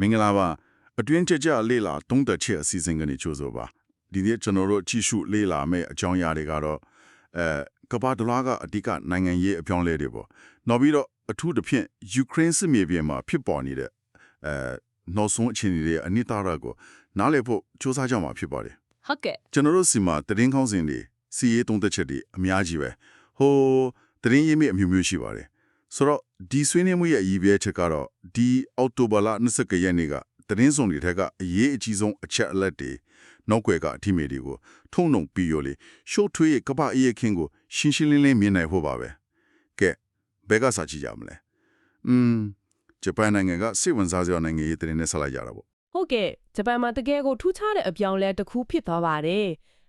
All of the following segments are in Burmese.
မင်္ဂလာပါအတွင်းကြကြလေးလာသုံးသက်ချက်အစီအစဉ်ကနေကြိုဆိုပါဒီနေ့ကျွန်တော်တို့ကြည့်ရှုလေးလာမယ့်အကြောင်းအရာတွေကတော့အဲကမ္ဘာတလွှားကအဓိကနိုင်ငံရေးအပြောင်းအလဲတွေပေါ့နောက်ပြီးတော့အထူးသဖြင့်ယူကရိန်းစစ်မြေပြင်မှာဖြစ်ပေါ်နေတဲ့အဲနောက်ဆုံးအခြေအနေတွေအနိတာရကိုနားလည်ဖို့စူးစမ်းကြမှာဖြစ်ပါတယ်ဟုတ်ကဲ့ကျွန်တော်တို့စီမှာတရင်ခေါင်းစဉ်တွေစီရေးသုံးသက်ချက်တွေအများကြီးပဲဟိုတရင်ရေးမိအမျိုးမျိုးရှိပါတယ် ဆိုတော့ဒီဆွေးနွေးမှုရဲ့အရေးပြချက်ကတော့ဒီအောက်တိုဘာလ29ရက်နေ့ကတရင်စုံတွေထက်ကအရေးအကြီးဆုံးအချက်အလက်တွေနောက်ွယ်ကအထီးမေတွေကိုထုံနှုံပြီးရောလေရှိုးထွေးရဲ့ကပအေးရခင်းကိုရှင်းရှင်းလင်းလင်းမြင်နိုင်ဖို့ပါပဲကဲဘယ်ကစာကြည့်ကြမလဲอืมဂျပန်နိုင်ငံကစိတ်ဝင်စားစရာနိုင်ငံရေးတရင်နဲ့ဆက်လိုက်ကြတာပေါ့ဟုတ်ကဲ့ဂျပန်မှာတကယ်ကိုထူးခြားတဲ့အပြောင်းလဲတစ်ခုဖြစ်သွားပါတယ်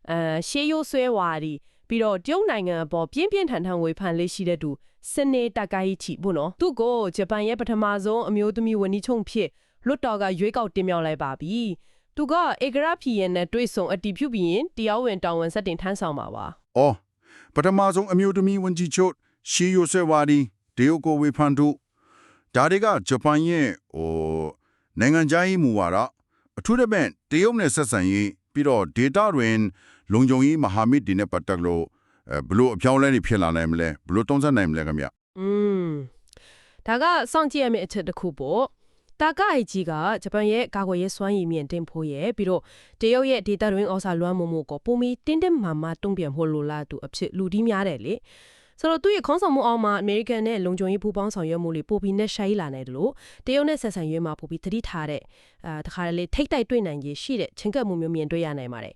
အဲရှေးရိုးဆွဲဝါဒီပြီးတော့တရုတ်နိုင်ငံအပေါ်ပြင်းပြင်းထန်ထန်ဝေဖန်လေးရှိတဲ့သူ စနေတကိုင်ချီပေါ့နော်သူကိုဂျပန်ရဲ့ပထမဆုံးအမျိုးသမီးဝန်ကြီးချုပ်ဖြစ်လွတ်တော်ကရွေးကောက်တင်မြှောက်လိုက်ပါပြီသူကအေဂရဖီယန်နဲ့တွေ့ဆုံအတီးပြုတ်ပြီးရင်တရားဝင်တာဝန်ဆက်တင်ထမ်းဆောင်ပါပါ။အော်ပထမဆုံးအမျိုးသမီးဝန်ကြီးချုပ်ရှီယိုဆေဝါဒီဒေယိုကိုဝေဖန်တုဒါတွေကဂျပန်ရဲ့ဟိုနိုင်ငံခြားရေးမူဝါဒအထူးသဖြင့်တရုတ်နဲ့ဆက်ဆံရေးပြီးတော့ဒေတာတွင် လုံခြုံရေးမဟာမိတ်တွေနဲ့ပတ်သက်လို့အဲ ဘလို့အပြောင်းအလဲတွေဖြစ်လာနိုင်မလဲဘလို့တုံးဆက်နိုင်မလဲခင်ဗျอืมဒါကစောင့်ကြည့်ရမယ့်အချက်တစ်ခုပေါ့တာကအိကြီးကဂျပန်ရဲ့ကာကွယ်ရေးစွမ်းရည်မြင့်တင်ဖို့ရဲ့ပြီးတော့တရုတ်ရဲ့ဒေတာတွင်ဩစာလွှမ်းမိုးမှုကိုပုံမီတင်းတင်းမာမာတုံ့ပြန်ဖို့လိုလားသူအဖြစ်လူဒီများတယ်လေဆိုတော့သူ့ရဲ့ခေါင်းဆောင်မှုအောက်မှာအမေရိကန်နဲ့လုံခြုံရေးပူးပေါင်းဆောင်ရွက်မှုတွေပိုပြီးနဲ့ရှိုင်းလာနေတယ်လို့တရုတ်နဲ့ဆက်ဆံရေးမှာပိုပြီးသတိထားတဲ့အာတခါတလေထိတ်တိုက်တွေ့နိုင်ကြီးရှိတဲ့ချင်းကပ်မှုမျိုးမြင်တွေ့ရနိုင်ပါတယ်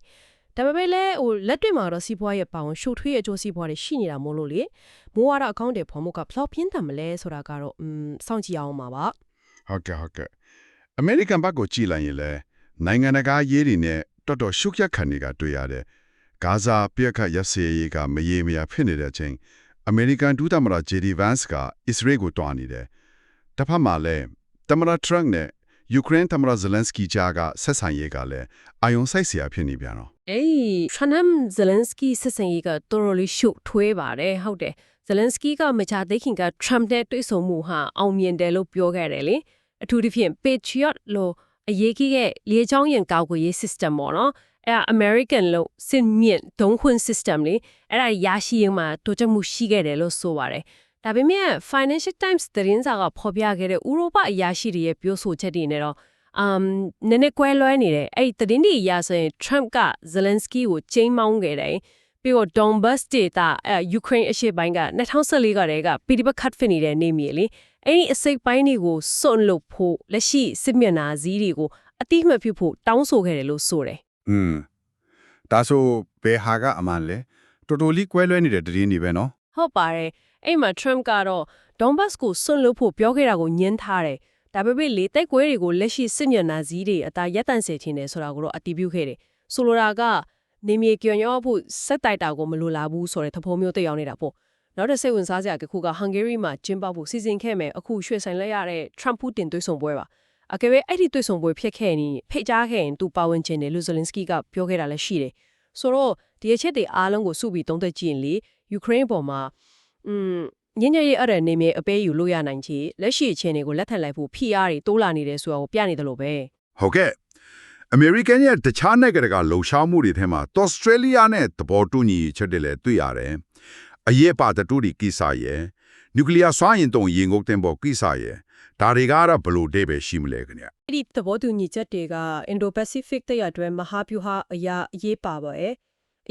ဒါပေမဲ့လည်းဟိုလက်တွေ့မှာတော့စီးပွားရေးပါဝင်ရှုပ်ထွေးရဲ့အကျိုးစီးပွားတွေရှိနေတာမို့လို့လေမိုးဝါဒအကောင့်တွေဖော်မှုကဖလောက်ပြင်းတယ်မလဲဆိုတာကတော့อืมစောင့်ကြည့်အောင်ပါပါဟုတ်ကဲ့ဟုတ်ကဲ့အမေရိကန်ဘက်ကိုကြည်လိုက်ရင်လည်းနိုင်ငံတကာရေးတွေနဲ့တော်တော်ရှုပ်ရက်ခံတွေကတွေ့ရတယ်ဂါဇာပြက်ခတ်ရစေရေးကမရေမရာဖြစ်နေတဲ့အချိန်အမေရိကန်ဒုသမ္မတဂျေဒီဗန်စ်ကအစ္စရေးကိုတွားနေတယ်တစ်ဖက်မှာလည်းသမ္မတထရန့်နဲ့ယူကရိန်းသမ္မတဇလန်စကီကြားကဆက်ဆံရေးကလည်းအာယုံစိုက်စရာဖြစ်နေပြန်တော့ အေးထရနမ်ဇလန်စကီဆက်ဆံရေးကတော်တော်လေးရှုပ်ထွေးပါတယ်ဟုတ်တယ်ဇလန်စကီကမချသိခင်ကထရမ်တဲ့တွေ့ဆုံမှုဟာအောင်မြင်တယ်လို့ပြောခဲ့တယ်လေအထူးသဖြင့် Patriot လို့အရေးကြီးတဲ့လေကြောင်းရန်ကာကွယ်ရေး system ပေါ့နော်အဲ့ဒါ American လို့စင်မြင့်ဒုံခွန်း system လေအဲ့ဒါရရှိရင်မှာတိုးတက်မှုရှိခဲ့တယ်လို့ဆိုပါတယ်ဒါပေမဲ့ Financial Times သတင်းစာကဖော်ပြခဲ့တဲ့ဥရောပအရာရှိတွေရဲ့ပြောဆိုချက်တွေနဲ့တော့ um နည်းနည်းကွဲလွဲနေတယ်အဲ့ဒီသတင်းတွေအရဆိုရင် Trump က Zelensky ကိုချိန်မောင်းခဲ့တယ်ပြီးတော့ Donbas data အဲ Ukraine အရှေ့ပိုင်းက2014ကတည်းက PDF ခတ်ဖြစ်နေတဲ့နေမြေလေအဲ့ဒီအစိပ်ပိုင်းတွေကိုစွန့်လွတ်ဖို့လက်ရှိစစ်မျက်နှာစည်းတွေကိုအတိအမှတ်ပြုဖို့တောင်းဆိုခဲ့တယ်လို့ဆိုတယ်อืมဒါဆိုဘယ်ဟာကအမှန်လဲတော်တော်လေးကွဲလွဲနေတဲ့တည်င်းတွေပဲနော်ဟုတ်ပါတယ်အဲ့မှာ Trump ကတော့ Donbas ကိုစွန့်လွတ်ဖို့ပြောခဲ့တာကိုညှင်းထားတယ် ဒါပေမဲ့လေတိုက်ကွဲတွေကိုလက်ရှိစစ်မျက်နှာစည်းတွေအသာရက်တန့်စေချင်တယ်ဆိုတာကိုတော့အတည်ပြုခဲ့တယ်ဆိုလိုတာကနေမြေကျော်ရောဖို့စက်တိုက်တာကိုမလိုလားဘူးဆိုတဲ့သဘောမျိုးတက်ရောက်နေတာပေါ့နောက်တစ်စိတ်ဝင်စားစရာတစ်ခုက Hungary မှာကျင်းပဖို့စီစဉ်ခဲ့မယ်အခုရွှေ့ဆိုင်လိုက်ရတဲ့ Trump Putin တွေ့ဆုံပွဲပါအကယ်၍အဲ့ဒီတွေ့ဆုံပွဲဖြစ်ခဲ့ရင်ဖိတ်ကြားခဲ့ရင်သူပါဝင်ခြင်းတယ်လူဇလင်စကီကပြောခဲ့တာလည်းရှိတယ်ဆိုတော့ဒီအချက်တွေအားလုံးကိုစုပြီးသုံးသပ်ကြည့်ရင်လေယူကရိန်းပေါ်မှာอืม ညဉ့်ညရဲ့အဲ့ဒါနေမြေအပေးယူလို့ရနိုင်ချေလက်ရှိအခြေအနေကိုလက်ထပ်လိုက်ဖို့ဖိအားတွေတိုးလာနေတယ်ဆိုတာကိုပြနေတယ်လို့ပဲဟုတ်ကဲ့အမေရိကန်ရဲ့တခြားနိုင်ငံကလှုပ်ရှားမှုတွေထဲမှာဩစတြေးလျနဲ့သဘောတူညီချက်တွေလည်းတွေ့ရတယ်အရေးပါတဲ့တူဒီကိစ္စရဲ့နျူကလ িয়ার စွမ်းအင်တုံရေငုတ်တင်ပေါ်ကိစ္စရဲ့ဒါတွေကတော့ဘယ်လိုဒဲပဲရှိမလဲခင်ဗျအဲ့ဒီသဘောတူညီချက်တွေက Indo-Pacific တရအတွဲမဟာဗျူဟာအရာအရေးပါပါရဲ့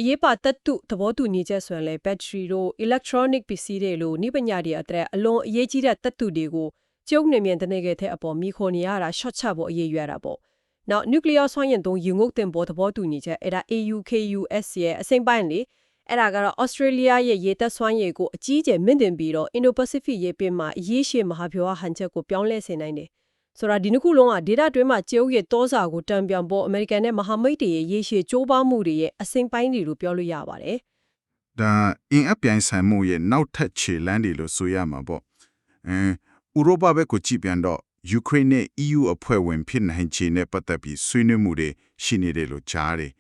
အရေးပါတတ်တုသဘောတူညီချက်ဆိုရင်လေ battery တို့ electronic ပစ္စည်းတွေလိုနိပညာတွေအတရက်အလွန်အရေးကြီးတဲ့တတ်တုတွေကိုကျုပ်နေမြန်တဲ့နေခဲ့တဲ့အပေါ်မိခိုနေရတာ short ချဖို့အရေးရွယ်တာပေါ့နောက် nuclear ဆွမ်းရင်သုံးယူငုတ်တင်ပေါ်သဘောတူညီချက်အဲ့ဒါ AUKUS ရဲ့အစိမ့်ပိုင်းလေအဲ့ဒါကတော့ Australia ရဲ့ရေတပ်ဆွမ်းရည်ကိုအကြီးအကျယ်မြင့်တင်ပြီးတော့ Indo-Pacific ရေပြင်မှာအရေးရှည်မဟာဗျူဟာဟန်ချက်ကိုပြောင်းလဲစေနိုင်တယ်။ ဆိုတာဒီနှစ်ခုလုံးက data တွင်းမှာကျုပ်ရဲ့တောစာကိုတံပြန်ပေါ် American နဲ့မဟာမိတ်တွေရဲ့ရေရှည်ကြိုးပမ်းမှုတွေရဲ့အစိမ့်ပိုင်းတွေလို့ပြောလို့ရပါတယ်ဒါအင်အပြိုင်ဆိုင်မှုရဲ့နောက်ထပ်ခြေလမ်းတွေလို့ဆိုရမှာပေါ့အဲဥရောပဘက်ကိုကြည့်ပြန်တော့ယူကရိန်းနဲ့ EU အဖွဲ့ဝင်ဖြစ်နိုင်ခြေနဲ့ပတ်သက်ပြီးဆွေးနွေးမှုတွေရှိနေတယ်လို့ကြားတယ်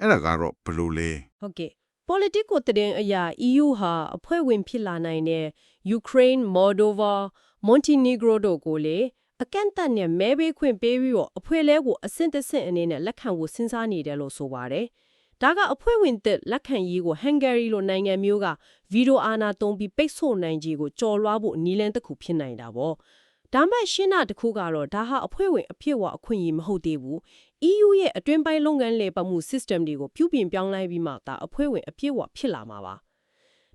အဲ့ဒါကတော့ဘယ်လိုလဲ။ဟုတ်ကဲ့ political တဲ့အရာ EU ဟာအဖွဲ့ဝင်ဖြစ်လာနိုင်တဲ့ Ukraine, Moldova, Montenegro တို့ကိုလေ အကန့်အသတ်နဲ့မဲပေးခွင့်ပေးပြီးတော့အဖွဲ့လဲကိုအဆင့်တစ်ဆင့်အနေနဲ့လက်ခံဖို့စဉ်းစားနေတယ်လို့ဆိုပါတယ်။ဒါကအဖွဲ့ဝင်သက်လက်ခံရေးကိုဟန်ဂေရီလိုနိုင်ငံမျိုးကဗီဒီယိုအာနာသုံးပြီးပိတ်ဆို့နိုင်ကြီးကိုကြော်လွှားဖို့နည်းလမ်းတစ်ခုဖြစ်နိုင်တာပေါ့။ဒါမှရှင်းတာတစ်ခုကတော့ဒါဟာအဖွဲ့ဝင်အဖြစ်အဝအခွင့်အရေးမဟုတ်သေးဘူး။ EU ရဲ့အတွင်းပိုင်းလုပ်ငန်းလေပတ်မှု system တွေကိုပြုပြင်ပြောင်းလဲပြီးမှဒါအဖွဲ့ဝင်အဖြစ်အဝဖြစ်လာမှာပါ။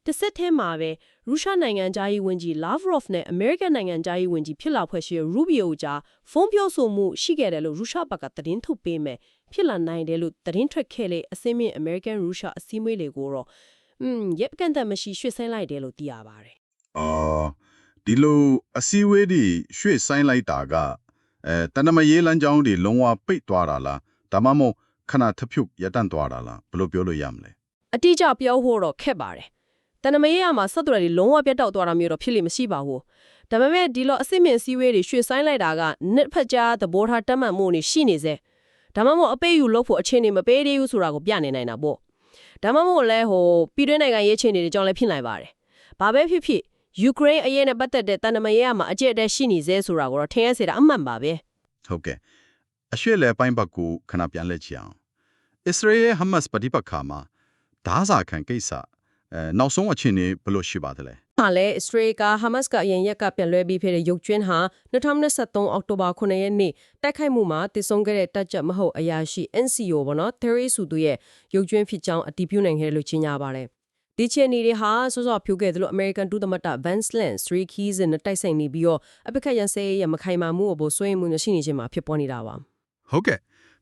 တစ်ဆက်တည်းမှာပဲရုရှားနိုင်ငံသားရေးဝန်ကြီး Lavrov နဲ့ American နိုင်ငံသားရေးဝန်ကြီးဖြစ်လာဖွဲ့ရှိ Rubio ကြားဖုန်းပြောဆိုမှုရှိခဲ့တယ်လို့ရုရှားဘက်ကသတင်းထုတ်ပေးမယ်ဖြစ်လာနိုင်တယ်လို့သတင်းထွက်ခဲ့လေအစင်းမြင့် American ရုရှားအစည်းအဝေးတွေကိုတော့อืมရက်ကန်တမရှိရွှေ့ဆိုင်းလိုက်တယ်လို့သိရပါတယ်အာဒီလိုအစည်းအဝေးတွေရွှေ့ဆိုင်းလိုက်တာကအဲတနမရေးလမ်းကြောင်းတွေလုံးဝပိတ်သွားတာလားဒါမှမဟုတ်ခဏထဖြုတ်ရပ်တန့်သွားတာလားဘယ်လိုပြောလို့ရမလဲအတိအကျပြောဖို့တော့ခက်ပါတယ် တနမရေးရမှာဆက်သွယ်တွေလုံးဝပြတ်တောက်သွားတာမျိုးတော့ဖြစ်လိမ့်မရှိပါဘူးဒါပေမဲ့ဒီလိုအစစ်မြင့်စည်းဝေးတွေရွှေ့ဆိုင်းလိုက်တာကနှစ်ဖက်ကြားသဘောထားတက်မှတ်မှုတွေရှိနေစေဒါမှမဟုတ်အပေးယူလို့ဖို့အခြေအနေမပေးသေးဘူးဆိုတာကိုပြနေနိုင်တာပေါ့ဒါမှမဟုတ်လဲဟိုပြည်တွင်းနိုင်ငံရေးအခြေအနေတွေကြောင့်လည်းဖြစ်နိုင်ပါတယ်ဘာပဲဖြစ်ဖြစ်ယူကရိန်းအရေးနဲ့ပတ်သက်တဲ့တန်တမရေးရမှာအကျက်အတဲရှိနေစေဆိုတာကိုတော့ထင်ရစေတာအမှန်ပါပဲဟုတ်ကဲ့အရွှေ့လဲပိုင်းဘက်ကိုခဏပြန်လက်ချအောင်အစ္စရေးရဲ့ဟမတ်စ်ပဋိပက္ခမှာဓာစာခံကိစ္စ အဲနောက်ဆုံးအခြေအနေဘယ်လိုရှိပါသလဲဟာလေအစ္စရေးကဟာမတ်စ်ကအရင်ရက်ကပြန်လွှဲပြီးဖြစ်တဲ့ရုပ်ကျွင်းဟာ2023အောက်တိုဘာ9ရက်နေ့တိုက်ခိုက်မှုမှာတည်ဆုံခဲ့တဲ့တပ်ချက်မဟုတ်အရာရှိ NCO ဘောနော် Terry စုသူရဲ့ရုပ်ကျွင်းဖြစ်ကြောင်းအတည်ပြုနိုင်ခဲ့တယ်လို့ကြေညာပါတယ်ဒီချင်နေတွေဟာစောစောဖြိုးခဲ့တယ်လို့ American ဒုသမတ Vance Lance Three Keys နဲ့တိုက်ဆိုင်နေပြီးတော့အပစ်ခတ်ရန်စဲရဲ့မခိုင်မာမှုအပေါ်ဆွေးနွေးမှုရှိနေခြင်းမှာဖြစ်ပေါ်နေတာပါဟုတ်ကဲ့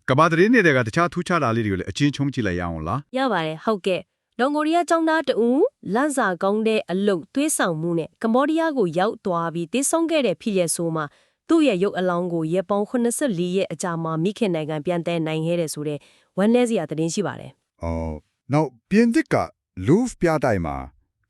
ကဘာသတင်းတွေကတခြားထူးခြားတာလေးတွေကိုလည်းအချင်းချုံကြည့်လိုက်ရအောင်လားရပါတယ်ဟုတ်ကဲ့ တောင်ကိုရီးယားចောင်းသားတူလန့်စာကောင်းတဲ့အလုတ်သွေးဆောင်မှုနဲ့ကမ္ဘောဒီးယားကိုရောက်သွားပြီးတေးဆုံးခဲ့တဲ့ဖြစ်ရဆိုမှာသူ့ရဲ့ရုပ်အလောင်းကိုရေပေါင်း84ရက်အကြာမှာမိခင်နိုင်ငံပြန်တဲ့နိုင်ခဲ့တဲ့ဆိုတဲ့ဝမ်းနည်းစရာသတင်းရှိပါတယ်။အော်နောက်ပြင်သစ်က Louvre ပြတိုက်မှာ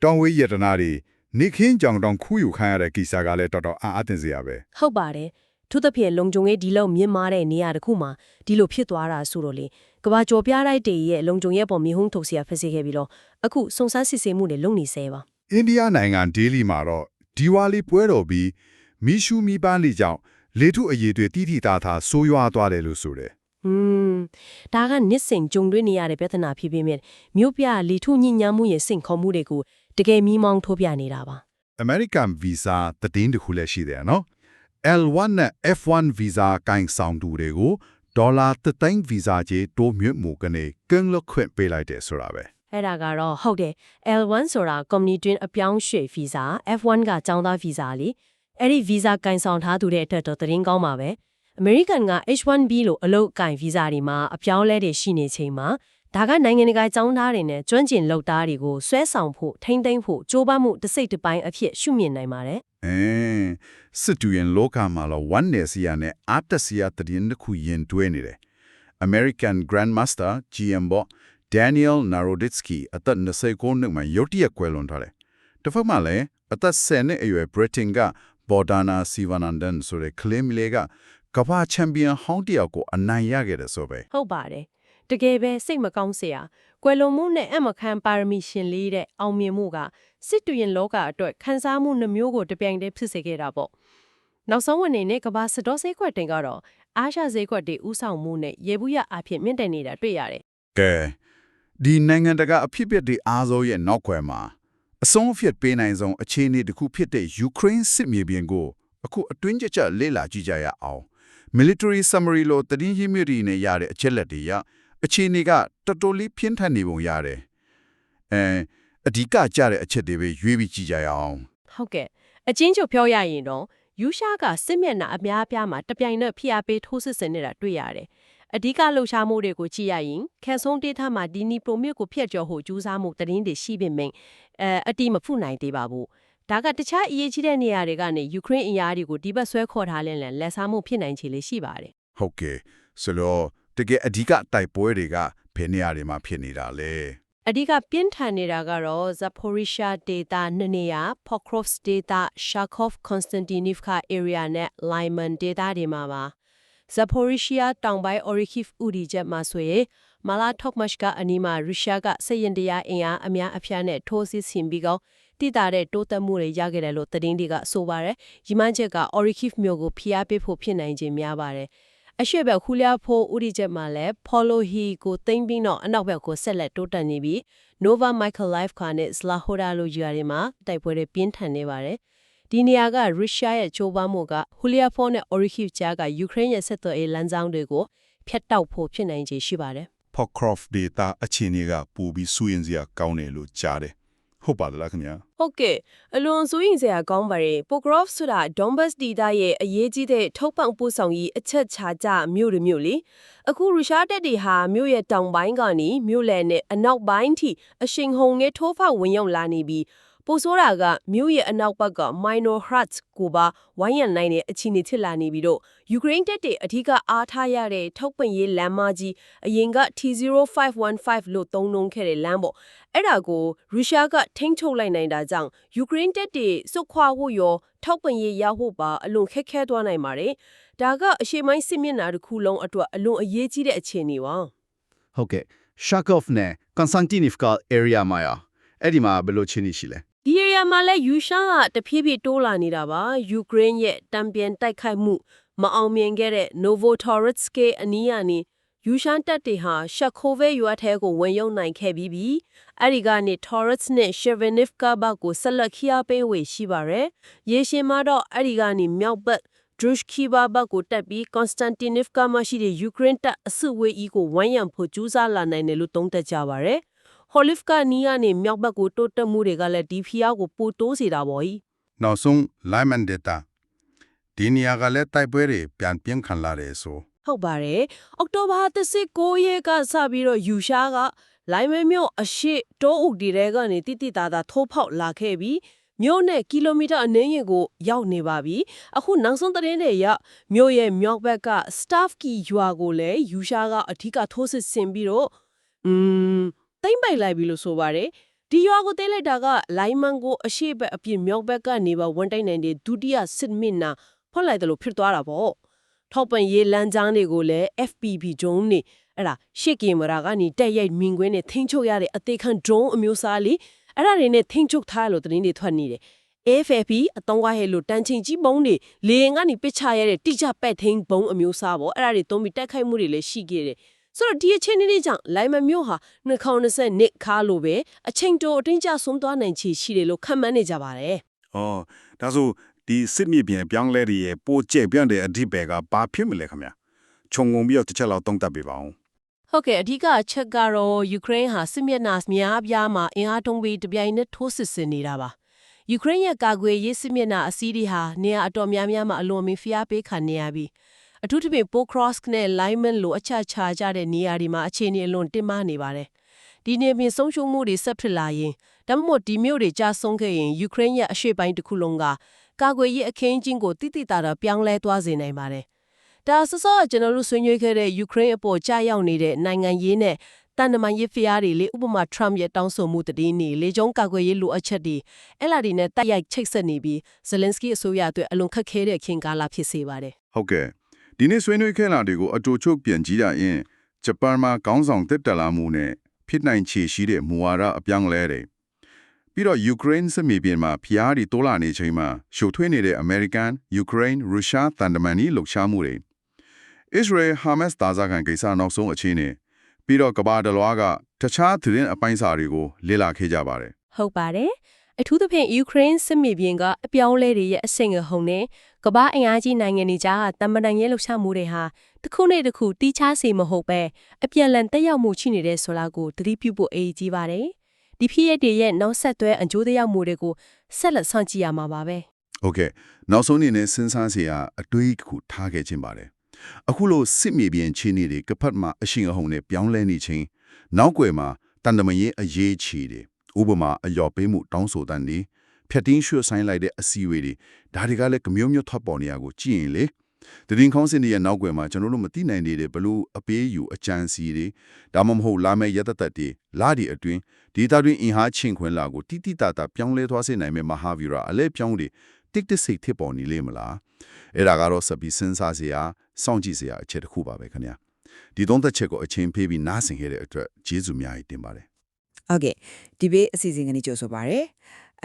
တောင်ဝေးရတနာတွေနေခင်းကြောင်တောင်ခူးယူခိုင်းရတဲ့ကိစ္စကလည်းတော်တော်အားအသင့်စရာပဲဟုတ်ပါတယ်သူသဖြင့်လုံခြုံရေးဒီလောက်မြင့်မားတဲ့နေရာတစ်ခုမှာဒီလိုဖြစ်သွားတာဆိုတော့လေ ကဘာကျော်ပြားလိုက်တေရဲ့လုံခြုံရေးပေါ်မြေဟုံးထုတ်စရာဖြစ်စေခဲ့ပြီးတော့အခုစုံစမ်းစစ်ဆေးမှုနဲ့လုံနေဆဲပါအိန္ဒိယနိုင်ငံဒေးလီမှာတော့ဒီဝါလီပွဲတော်ပြီးမီရှူမီပန်းလီကြောင့်လေထုအရေးတွေတိတိသားသားဆိုးရွားသွားတယ်လို့ဆိုတယ်อืมဒါကနစ်စင်ဂျုံတွင်းနေရတဲ့ပြဿနာဖြစ်ပေမဲ့မြို့ပြလေထုညဉ့်ညမ်းမှုရဲ့စင်ခေါ်မှုတွေကိုတကယ်မီးမောင်းထိုးပြနေတာပါ American Visa တည်င်းတစ်ခုလည်းရှိတယ်နော် L1 နဲ့ F1 Visa ကိုင်ဆောင်သူတွေကို ဒေါ်လာ3သိန်း Visa ကြီးတိုးမြင့်မှုကနေကင်းလွတ်ခွင့်ပေးလိုက်တယ်ဆိုတာပဲအဲ့ဒါကတော့ဟုတ်တယ် L1 ဆိုတာ company တွင်အပြောင်းရွှေ့ visa F1 ကចောင်းသား visa လीအဲ့ဒီ visa ကင်ဆောင်ထားသူတဲ့အတွက်တော့သတင်းကောင်းပါပဲ American က H1B လို့အလုပ်ကင် visa တွေမှာအပြောင်းလဲတွေရှိနေချိန်မှာ ဒါကနိုင်ငံတကာចောင်းသားတွေနဲ့ကျွမ်းကျင်လုပ်သားတွေကိုဆွဲဆောင်ဖို့ထိမ့်သိမ်းဖို့ကြိုးပမ်းမှုတစ်စိတ်တစ်ပိုင်းအဖြစ်ရှုမြင်နိုင်ပါတယ်အင်းစစ်တူရင်လောကမှာလော one နေစီယာနဲ့အတစီယာတည်င်းတစ်ခုရင်တွဲနေတယ် American Grandmaster GM ဘော Daniel Naroditsky အသက်29နှစ်မှာရုတ်တရက်ကွယ်လွန်ထားတယ်တစ်ဖက်မှာလည်းအသက်10နှစ်အရွယ် Britain က Bordana Sivanandan ဆိုတဲ့ကလင်းမလေးကကမ္ဘာချန်ပီယံဟောင်းတယောက်ကိုအနိုင်ရခဲ့တယ်ဆိုပဲဟုတ်ပါတယ် တကယ်ပဲစိတ်မကောင်းစရာကွယ်လွန်မှုနဲ့အမခန်ပါရမီရှင်လေးတဲ့အောင်မြင်မှုကစစ်တူရင်လောကအတွက်ခန်းစားမှုနှမျိုးကိုတပြိုင်တည်းဖြစ်စေခဲ့တာပေါ့နောက်ဆုံးအနေနဲ့ကမ္ဘာစတော်စေးခွက်တင်ကတော့အားရှာစေးခွက်တွေဥဆောင်မှုနဲ့ရေဘူးရအဖြစ်မြင့်တက်နေတာတွေ့ရတယ်ကဲဒီနိုင်ငံတကာအဖြစ်အပျက်တွေအားစိုးရဲ့နောက်ွယ်မှာအဆုံးအဖြစ်ပေးနိုင်ဆုံးအခြေအနေတစ်ခုဖြစ်တဲ့ယူကရိန်းစစ်မြေပြင်ကိုအခုအတွင်းကျကျလေ့လာကြည့်ကြရအောင် military summary လို့တည်င်းရေးမြစ်တွေနဲ့ရတဲ့အချက်လက်တွေရ အခြေအနေကတော်တော်လေးပြင်းထန်နေပုံရတယ်အဲအဓိကကြတဲ့အချက်တွေပဲရွေးပြီးကြည့်ကြရအောင်ဟုတ်ကဲ့အချင်းချုပ်ပြောရရင်တော့ယူရှားကစစ်မျက်နှာအများအပြားမှာတပြိုင်နက်ဖိအားပေးထိုးစစ်ဆင်နေတာတွေ့ရတယ်အဓိကလှုပ်ရှားမှုတွေကိုကြည့်ရရင်ခက်ဆုံးဒေသမှာဒီနီပရိုမြစ်ကိုဖျက်ကျော်ဖို့ကြိုးစားမှုတရင်တွေရှိပေမယ့်အဲအတိမဖုနိုင်သေးပါဘူးဒါကတခြားအရေးကြီးတဲ့နေရာတွေကနေယူကရိန်းအင်အားတွေကိုဒီဘက်ဆွဲခေါ်ထားလင်းလန်လက်စားမှုဖြစ်နိုင်ခြေလေးရှိပါတယ်ဟုတ်ကဲ့ဆိုတော့ တကယ်အဓိကတိုက်ပွဲတွေကဘယ်နေရာတွေမှာဖြစ်နေတာလဲအဓိကပြင်းထန်နေတာကတော့ Zaporizhia data နှစ်နေရာ Pokrovsk data Sharkov Konstantinivka area နဲ့ Lyman data တွေမှာပါ Zaporizhia တောင်ပိုင်း Orikhiv ဥဒီချက်မှာဆိုရင် Malatovmashka အနီးမှာရုရှားကစစ်ရင်တရားအင်အားအများအပြားနဲ့ထိုးစစ်ဆင်ပြီးတော့တိတာတဲ့တိုးတက်မှုတွေရခဲ့တယ်လို့သတင်းတွေကဆိုပါတယ်။ရီမန်းချက်က Orikif မျိုးကိုဖိအားပေးဖို့ဖြစ်နိုင်ခြင်းများပါတယ်။ အရှိဘက်ခူလျာဖိုးဥရီချက်မှာလည်း Polo He ကိုသိမ့်ပြီးတော့အနောက်ဘက်ကိုဆက်လက်တိုးတက်နေပြီး Nova Michael Life ခါနဲ့ Slahoda လိုယူရီမှာတိုက်ပွဲတွေပြင်းထန်နေပါတယ်။ဒီနေရာကရုရှားရဲ့ချိုးပမ်းမှုကဟူလျာဖိုးနဲ့ Orikif ကြားကယူကရိန်းရဲ့ဆက်သွယ်ရေးလမ်းကြောင်းတွေကိုဖျက်တောက်ဖို့ဖြစ်နိုင်ခြေရှိပါတယ် Pockcroft data အခြေအနေကပိုပြီးစူရင်စရာကောင်းတယ်လို့ကြားတယ် ဟုတ်ပါသလားခင်ဗျာဟုတ်ကဲ့အလွန်စိုးရင်စရာကောင်းပါတယ်ပိုဂရော့ဖ်ဆိုတာ Donbas ဒေသရဲ့အရေးကြီးတဲ့ထုတ်ပံ့ပို့ဆောင်ရေးအချက်ချာကြမြို့တွေမြို့လေအခုရုရှားတပ်တွေဟာမြို့ရဲ့တောင်ပိုင်းကနေမြို့လယ်နဲ့အနောက်ပိုင်းထိအရှိန်ဟုန်နဲ့ထိုးဖောက်ဝင်ရောက်လာနေပြီး ပိုဆိုးတာကမြို့ရဲ့အနောက်ဘက်က Minor Hrats ကိုပါဝိုင်းရံနိုင်တဲ့အခြေအနေဖြစ်လာနေပြီးတော့ယူကရိန်းတပ်တွေအထူးကအားထားရတဲ့ထောက်ပံ့ရေးလမ်းမကြီးအရင်က T0515 လို့သုံးနှုန်းခဲ့တဲ့လမ်းပေါ့အဲ့ဒါကိုရုရှားကထိန်းချုပ်လိုက်နိုင်တာကြောင့်ယူကရိန်းတပ်တွေစုခွာဖို့ရောထောက်ပံ့ရေးရဖို့ပါအလွန်ခက်ခဲသွားနိုင်ပါတယ်ဒါကအရှိမိုင်းစစ်မျက်နှာတစ်ခုလုံးအတွက်အလွန်အရေးကြီးတဲ့အခြေအနေပါဟုတ်ကဲ့ Sharkov နဲ့ Konstantinivka area မှာရအဲ့ဒီမှာဘယ်လိုချင်းရှိလဲ ဒီ area မှာလည်းယူရှားကတဖြည်းဖြည်းတိုးလာနေတာပါယူကရိန်းရဲ့တံပြန်တိုက်ခိုက်မှုမအောင်မြင်ခဲ့တဲ့ Novotoretsk အနီးကနေယူရှားတပ်တွေဟာရှက်ခိုဗဲရွာထဲကိုဝင်ရောက်နိုင်ခဲ့ပြီးပြီအဲ့ဒီကနေ Torets နဲ့ Shevenivka ဘက်ကိုဆက်လက်ခီးအားပေးဝေရှိပါရယ်ရေရှင်မှာတော့အဲ့ဒီကနေမြောက်ဘက် Drushkiva ဘက်ကိုတက်ပြီး Konstantinivka မှာရှိတဲ့ယူကရိန်းတပ်အစုဝေးကြီးကိုဝိုင်းရံဖို့ကြိုးစားလာနိုင်တယ်လို့သုံးသပ်ကြပါရယ် Holivka နီးကနေမြောက်ဘက်ကိုတိုးတက်မှုတွေကလည်းဒီဖီယာကိုပိုတိုးစေတာပေါ့။နောက်ဆုံး Lyman data ဒီနေရာကလည်းတိုက်ပွဲတွေပြန်ပြင်းခံလာတယ်ဆိုဟုတ်ပါတယ်။အောက်တိုဘာ16ရက်ကစပြီးတော့ယူရှားကလိုင်းမဲမြို့အရှိတိုးအုပ်ဒီတဲကနေတိတိသားသားထိုးဖောက်လာခဲ့ပြီးမြို့နဲ့ကီလိုမီတာအနည်းငယ်ကိုရောက်နေပါပြီ။အခုနောက်ဆုံးသတင်းတွေရမြို့ရဲ့မြောက်ဘက်က staff key ရွာကိုလည်းယူရှားကအထူးကထိုးစစ်ဆင်ပြီးတော့อื มတိမ့်ပိုက်လိုက်ပြီလို့ဆိုပါတယ်။ဒီရွာကိုတဲလိုက်တာကလိုင်းမန်ကိုအရှိဘက်အပြစ်မြောက်ဘက်ကနေပါဝန်တိုင်နိုင်တဲ့ဒုတိယစစ်မင်းနာဖွက်လိုက်တယ်လို့ဖြစ်သွားတာပေါ့။ထောက်ပံ့ရေးလမ်းကြောင်းတွေကိုလည်း FPV drone နေအဲ့ဒါရှစ်ကင်မရာကနေတက်ရိုက်မြင်ကွင်းနဲ့ထိန်းချုပ်ရတဲ့အသေးခံ drone အမျိုးအစားလေးအဲ့ဒါတွေနဲ့ထိန်းချုပ်ထားရလို့သတင်းတွေထွက်နေတယ် AFP အတုံးဝါဟဲလို့တန်ချင်းကြီးဘုံတွေလေရင်ကနေပစ်ချရတဲ့တိကျပက်ထိန်ဘုံအမျိုးအစားပေါ့အဲ့ဒါတွေသုံးပြီးတိုက်ခိုက်မှုတွေလည်းရှိခဲ့တယ် ဆိုတော့ဒီအချင်းလေးကြောင့်လိုင်မမျိုးဟာ2020နှစ်ခါလိုပဲအချိန်တိုအတင်းကျဆုံးသွားနိုင်ချေရှိတယ်လို့ခန့်မှန်းနေကြပါတယ်။အော်ဒါဆိုဒီစစ်မြေပြင်ပြောင်းလဲတွေရဲ့ပိုကျက်ပြန့်တဲ့အဓိပ္ပာယ်ကဘာဖြစ်မလဲခင်ဗျာ။ခြုံငုံပြီးတော့တစ်ချက်လောက်တုံးတက်ပေးပါအောင်ဟုတ်ကဲ့အဓိကအချက်ကတော့ယူကရိန်းဟာစစ်မျက်နှာများပြားမှာအင်အားတုံးပြီးတပြိုင်နက်ထိုးစစ်ဆင်နေတာပါယူကရိန်းရဲ့ကာကွယ်ရေးစစ်မျက်နှာအစည်းတွေဟာနေရာအတော်များများမှာအလွန်မင်းဖျားပေးခံနေရပြီး အထူးသဖြင့် Pokrovsk နဲ့ Lyman လိုအချက်ချာကြတဲ့နေရာတွေမှာအခြေအနေအလွန်တင်းမာနေပါတယ်ဒီနေပြင်ဆုံးရှုံးမှုတွေဆက်ဖြစ်လာရင်ဒါမှမဟုတ်ဒီမျိုးတွေကြာဆုံးခဲ့ရင်ယူကရိန်းရဲ့အရှေ့ပိုင်းတစ်ခုလုံးကကာကွယ်ရေးအခင်းအကျင်းကိုတိတိတာတာပြောင်းလဲသွားစေနိုင်ပါတယ်ဒါဆဆောကကျွန်တော်တို့ဆွေးနွေးခဲ့တဲ့ယူကရိန်းအပေါ်ကြာရောက်နေတဲ့နိုင်ငံရေးနဲ့တန်တမာရေးဖျားတွေလေဥပမာ Trump ရဲ့တောင်းဆိုမှုတည်နေလေကျုံကာကွယ်ရေးလိုအပ်ချက်တွေအဲ့လာဒီနဲ့တိုက်ရိုက်ချိတ်ဆက်နေပြီး Zelensky အစိုးရအတွက်အလွန်ခက်ခဲတဲ့ခင်ကာလဖြစ်စေပါတယ်ဟုတ်ကဲ့ ဒီနေ့ဆွေးနွေးခဲ့တာတွေကိုအတူချုပ်ပြန်ကြည့်ရရင်ဂျပန်မှာကောင်းဆောင်တက်တက်လာမှုနဲ့ဖြစ်နိုင်ခြေရှိတဲ့မူဝါဒအပြောင်းလဲတွေပြီးတော့ယူကရိန်းစစ်မြေပြင်မှာဖျားတွေတိုးလာနေချိန်မှာရှုပ်ထွေးနေတဲ့အမေရိကန်ယူကရိန်းရုရှားတန်တမန်ကြီးလှုပ်ရှားမှုတွေ Israel Hamas တာဇာကန်ကိစ္စနောက်ဆုံးအခြေအနေပြီးတော့ကမ္ဘာတလွားကတခြားသတင်းအပိုင်းစာတွေကိုလေ့လာခဲ့ကြပါတယ်ဟုတ်ပါတယ် အထူးသဖြင့်ယူကရိန်းစစ်မြေပြင်ကအပြောင်းလဲတွေရဲ့အဆင့်အဟုန်နဲ့ကမ္ဘာအင်အားကြီးနိုင်ငံတွေကြားကတမန်တန်ရဲ့လှုပ်ရှားမှုတွေဟာတစ်ခုနဲ့တစ်ခုတီးခြားစီမဟုတ်ပဲအပြန်အလှန်တက်ရောက်မှုရှိနေတဲ့ဆိုတာကိုသတိပြုဖို့အရေးကြီးပါတယ်ဒီဖြစ်ရပ်တွေရဲ့နောက်ဆက်တွဲအကျိုးသက်ရောက်မှုတွေကိုဆက်လက်ဆောင်ကြည့်ရမှာပါပဲဟုတ်ကဲ့နောက်ဆုံးအနေနဲ့စဉ်းစားစရာအတွေးတစ်ခုထားခဲ့ခြင်းပါတယ်အခုလိုစစ်မြေပြင်ချင်းနေတွေကပတ်မှာအရှင်အဟုန်နဲ့ပြောင်းလဲနေခြင်းနောက်ွယ်မှာတန်တမရင်အရေးချီတယ် ဥပမာအယော်ပေးမှုတောင်းဆိုတဲ့နေဖြတ်တင်းရွှေ့ဆိုင်လိုက်တဲ့အစီအဝေးတွေဒါတွေကလည်းကမျိုးမျိုးထပ်ပေါ်နေရကိုကြည့်ရင်လေတည်င်းခေါင်းစဉ်တွေရဲ့နောက်ွယ်မှာကျွန်တော်တို့မသိနိုင်နေတဲ့ဘလို့အပေးယူအကြံစီတွေဒါမှမဟုတ်လာမယ့်ရတသက်တွေလာဒီအတွင်းဒေတာတွင်အင်ဟာချင်းခွင်လာကိုတိတိတတာပြောင်းလဲသွားစေနိုင်မယ့်မဟာဗီရာအလဲပြောင်းတွေတစ်တစ်စိတ်ဖြစ်ပေါ်နေလေမလားအဲ့ဒါကတော့စပီစဉ်းစားစရာစောင့်ကြည့်စရာအချက်တစ်ခုပါပဲခင်ဗျာဒီသုံးသက်ချက်ကိုအချင်းဖေးပြီးနားဆင်ခဲ့တဲ့အတွက်ကျေးဇူးများကြီးတင်ပါတယ် ဟုတ်ကဲ့ဒီဘေးအစီအစဉ်ကနေကြိုဆိုပါရယ်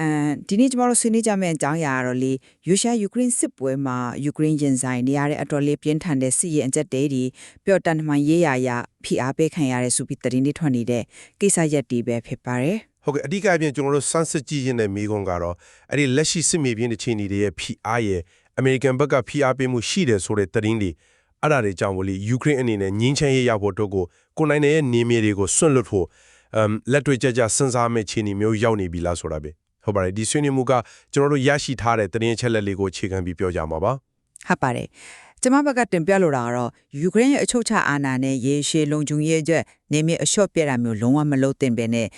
အဲဒီနေ့ကျမတို့ဆွေးနွေးကြမယ့်အကြောင်းအရာကတော့လေယူရှားယူကရိန်းစစ်ပွဲမှာယူကရိန်းရင်ဆိုင်နေရတဲ့အတော်လေးပြင်းထန်တဲ့စစ်ရေးအကြက်တဲတွေပျော့တန်မှန်ရေးရာရာဖိအားပေးခံရတဲ့ဆိုပြီးသတင်းတွေထွက်နေတဲ့ကိစ္စရက်တွေပဲဖြစ်ပါတယ်ဟုတ်ကဲ့အဓိကအပြင်ကျွန်တော်တို့စမ်းစစ်ကြည့်ရတဲ့မိကုန်းကတော့အဲ့ဒီလက်ရှိစစ်မြေပြင်အခြေအနေတွေရဲ့ဖိအားရဲ့အမေရိကန်ဘက်ကဖိအားပေးမှုရှိတယ်ဆိုတဲ့သတင်းတွေအဲ့ဒါတွေကြောင့်မလို့ယူကရိန်းအနေနဲ့ငင်းချမ်းရေးရောက်ဖို့အတွက်ကိုကိုနိုင်တဲ့နေမြေတွေကိုဆွန့်လွတ်ဖို့အမ် လက်တွေ့ကြကြစဉ်းစားမယ့်အခြေအနေမျိုးရောက်နေပြီလားဆိုတာပဲဟုတ်ပါတယ်ဒီဆွေးနွေးမှုကကျွန်တော်တို့ရရှိထားတဲ့သတင်းအချက်လက်လေးကိုအခြေခံပြီးပြောကြမှာပါဟုတ်ပါတယ်ကျမဘက်ကတင်ပြလိုတာကတော့ယူကရိန်းရဲ့အချုပ်ချအာဏာနဲ့ရေရှည်လုံခြုံရေးအတွက်နေမြေအလျှော့ပြတာမျိုးလုံးဝမလုပ်သင့်ပဲနဲ့